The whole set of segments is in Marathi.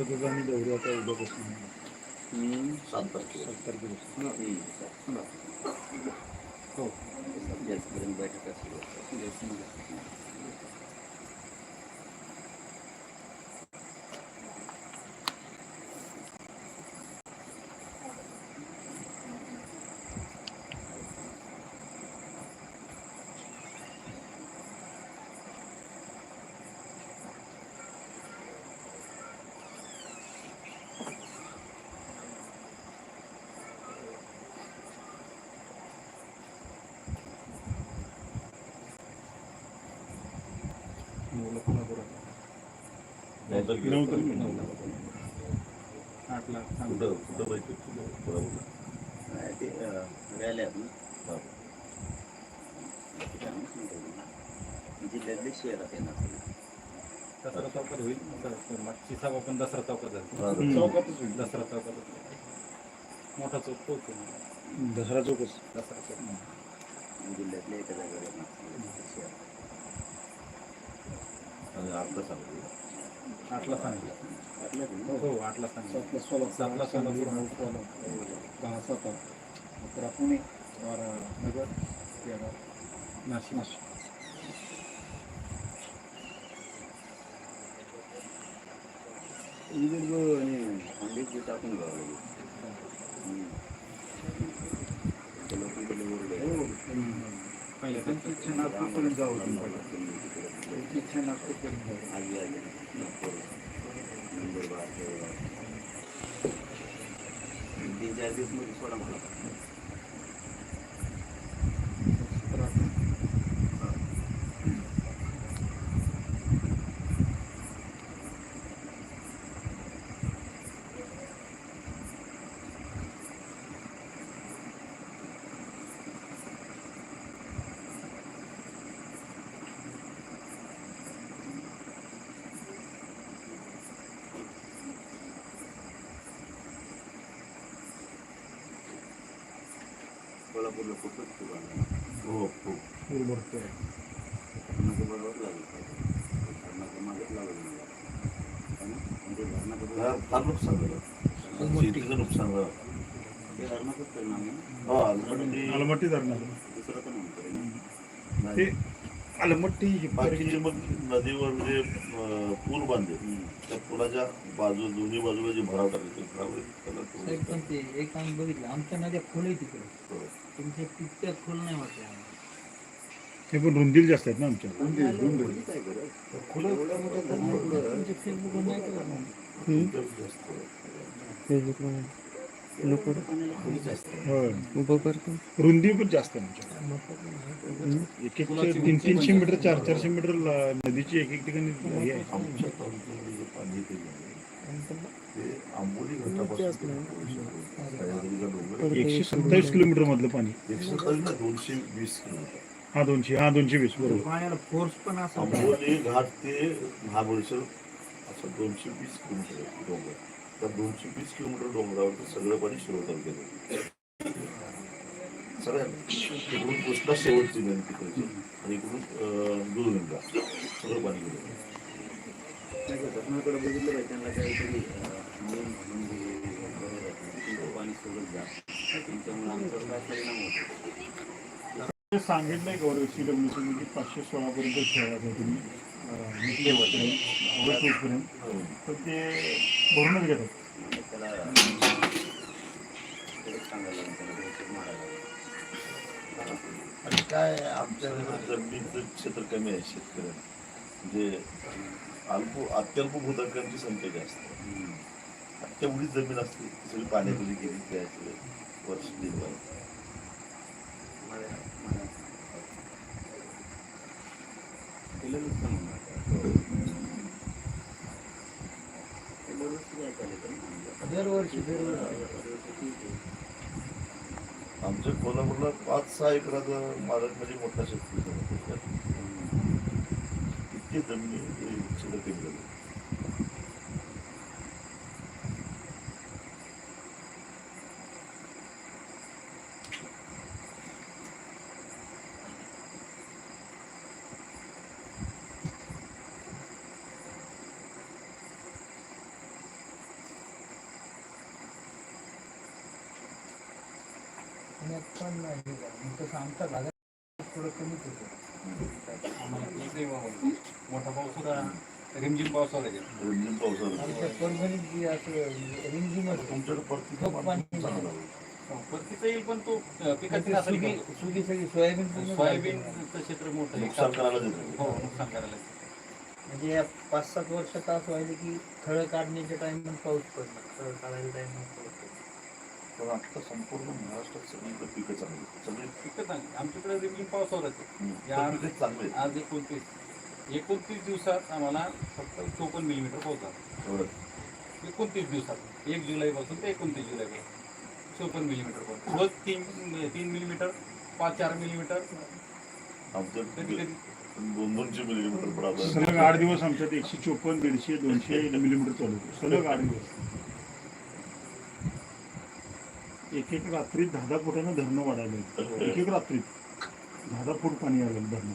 आम्ही दौरे आता उद्यापासून सात तारखेला. सात तारखेपासून हो जास्तपर्यंत बैठक असेल नऊला नऊ तारखेला नऊ तारखेला आठला कुठं कुठं बैठक बरोबर. नाही, ते रॅली आहेत ना. हा. ना. दसरा चौकात होईल. मागची सभा पण दसरा चौकात झाली. हा, चौकातच होईल. दसरा चौकात होती. मोठा चौक तोच आहे. दसरा चौकच. दसरा चौक. जिल्ह्यातले एका जागेवर. आणि आत्ता सांगतो. आठला सांगितलं हो आठला सांगितलं सोळा सातला सोलापूर. नऊ सोलापूर दहा सात अकरा पुणे बारा नगर तेरा नाशिक नाशिक विदर्भ आणि अंडे टाकून घ्यावं लागेल पहिल्या त्यांच्या इच्छा नागपूरपर्यंत जावं लागेल तीन चार दिवसमध्ये सोडा मला. कोल्हापूरला खूपच खूप आला हो पूर भरतोय धरणाचं बरोबर लागलं पाहिजे धरणाचं मागेच लागलं नाही ना? म्हणजे धरणाचं फार बरोबर- फार नुकसान झालं शेतीचं नुकसान झालं ते धरणाचंच परिणाम आहे ना. हा आलमट्टी नाही परिणाम ते अलमट्टी ही बाकीचे मग नदीवर जे अं, पूल बांधले त्या पुलाच्या बाजू दोन्ही बाजूला जे भराव टाकले ते भराव त्याला साहेब थोडं- पण ते एक आम्ही बघितलं आमच्या नद्या खोल आहे तिकडे हो. तुमच्या तितक्या खोल नाही वाटलं आम्हाला. हे पण रुंदील जास्त आहेत ना आमच्या. तुमच्या फेसबुकवर नाही का बघा? तुमच्या जास्त. खोली जास्त? आहे. होय रुंदी पण. जास्त आहे आमच्या. एक एक तीन तीनशे मीटर चार चारशे मीटर ला- नदीची एक एक ठिकाणी हे आहे. आमच्या तालुक्यामध्ये जे पाणी येते ते आंबोली घाटापासून एकशे सत्तावीस किलोमीटर मधलं पाणी. एकशे सत्तावीस ना दोनशे वीस किलोमीटर हा दोनशे हा दोनशे वीस बरोबर. पाण्याला फोर्स पण असा आंबोली घाट ते महाबळेश्वर असं दोनशे वीस किलोमीटर आहे डोंगर. त्या दोनशे वीस किलोमीटर डोंगरावरती सगळं पाणी शिरोळ तालुक्यात येतं. सगळ्या तिकडून कृष्णा शेवटची नदी तिकडची आणि इकडून अं, दूधगंगा सगळं पाणी गेलं. पाणी सोडत जा आमच्यावर काय परिणाम होतो सांगितलंय गौरव सी डब्ल्यू सी पाचशे सोळापर्यंत खेळायचं तुम्ही ऑगस्टपर्यंत तर ते भरूनच घेतात. त्याला सांगायला मारायला काय आमच्या जमिनीचं क्षेत्र कमी आहे शेतकऱ्यांना? म्हणजे अल्प अत्यल्प भूधारकांची संख्या जास्त तेवढी तेवढीच जमीन असते. सगळी पाण्याखाली गेली त्याचे वर्ष दीड वर्ष. दरवर्षी आमच्या कोल्हापूरला पाच सहा एकराचा मालक म्हणजे मोठा शेतकरी. इतके इतकी जमिनी शिल्लक पुण्यात पण नाही हे झालं. मग तसं आमच्या भागात थोडं कमीच होतं. आम्हाला मोठा पाऊस होता. रिमझिम पाऊस होता इथे. रिमझिम पावसाळा आमच्या परभणीत जी असं रिमझिमच तुमच्याकडे परतीचं पाणी. परतीचं येईल पण तो पिकाची सुगी सगळी सोयाबीन पूर्ण सोयाबीनचं क्षेत्र मोठं आहे. नुकसान करायला हो नुकसान करायला म्हणजे या पाच सात वर्षात असं व्हायलं की खळं काढण्याच्या टाइमात पाऊस पडला. खळं काढायच्या टाइमात पण आता संपूर्ण महाराष्ट्रात सगळीकडे पिकं चांगली आहेत. सगळे पिकं चांगली आमच्याकडे होता ते. हम्म. या- तर चांगले आहेत. आज एकोणतीस. एकोणतीस दिवसात आम्हाला फक्त चोपन्न मिलीमीटर झाला एवढं. एकोणतीस दिवसात. एक जुलैपासून ते एकोणतीस जुलैपासून चोपन्न मिलीमीटर पाऊस रोज तीन तीन मिलीमीटर पाच चार मिलीमीटर कधी दोन दोनशे मिलीमीटर पडायला सलग आठ दिवस आमच्यात एकशे चोपन्न दीडशे दोनशे मिलीमीटर चालू होतं. सलग आठ दिवस. एक एक रात्रीत दहा दहा फुटानं धरणं वाढायला एक एक रात्रीत दहा दहा फूट पाणी आलं धरणं.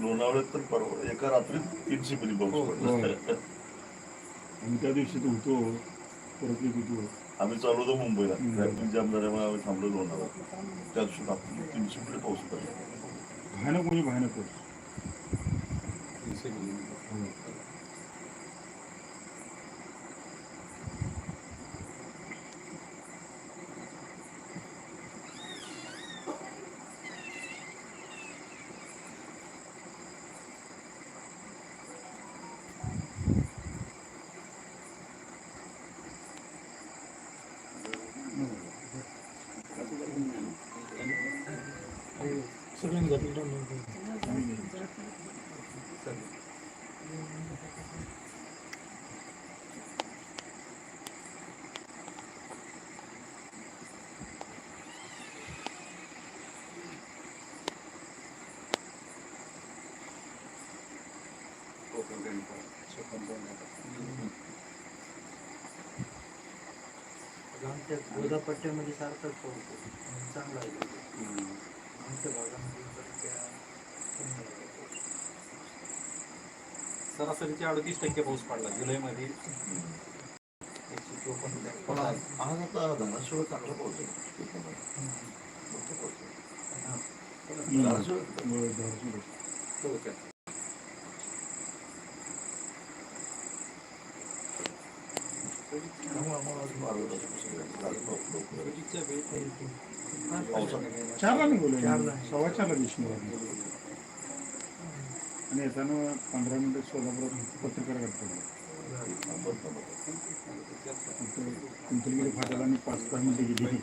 लोणावळ्यात तर परवा एका रात्रीत तीनशे मिली हो, पाऊस पडला आणि त्या दिवशी तो होतो परत होतो आम्ही चालू होतो मुंबईला. ट्रॅफिक जाम झाल्यामुळे आम्ही थांबलो लोणावळा त्या दिवशी रात्री तीनशे मिली पाऊस पडला. भयानक म्हणजे भयानक होतं. तीनशे मिलीमीटर हो. आमच्या गोदापट्ट्यामध्ये सारखाच पाऊस होतो. चांगला आहे तिथे. आमच्या भागामध्ये. सरासरीचे अडतीस टक्के पाऊस पडला जुलैमध्ये एकशे चोपन्न पण आज आज आता चांगला पाऊस आहे. त्यामुळे आम्हाला आज बारा पावसाने चारला निघालो चारला. सव्वा चारला दिवशी आणि येताना पंधरा मिनिटं सोलापुरात पत्रकार करतो कुंतलगिरी फाट्याला आणि पाच दहा मिनिटं गेली.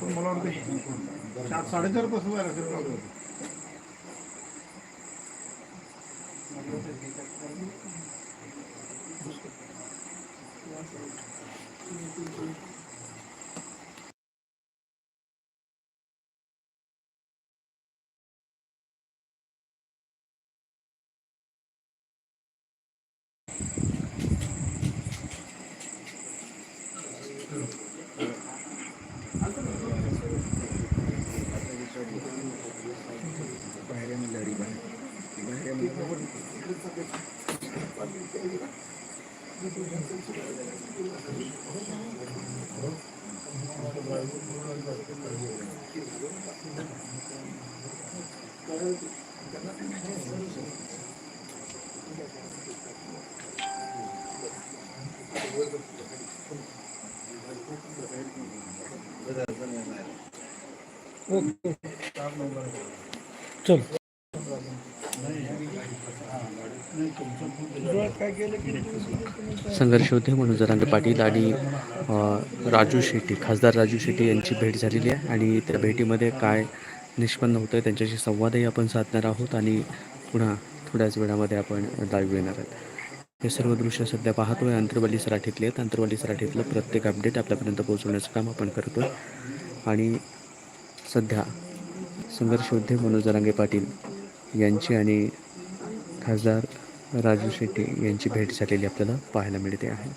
पण मला वाटतं चार साडेचारपासून जायला असेल. का होतं? संघर्ष होते म्हणून जरांगे पाटील आणि राजू शेट्टी खासदार राजू शेट्टी यांची भेट झालेली आहे आणि त्या भेटीमध्ये काय निष्पन्न होतं आहे त्यांच्याशी संवादही आपण साधणार आहोत आणि पुन्हा थोड्याच वेळामध्ये आपण लाईव्ह येणार आहोत. हे सर्व दृश्य सध्या पाहतोय. अंतरवाली सराठीतले आहेत. अंतरवाली सराठीतलं प्रत्येक अपडेट आपल्यापर्यंत पोहोचवण्याचं काम आपण करतोय. आणि सध्या संघर्षोद्धे मनोज जरांगे पाटील यांची आणि खासदार राजू शेट्टी यांची भेट झालेली आपल्याला पाहायला मिळते आहे.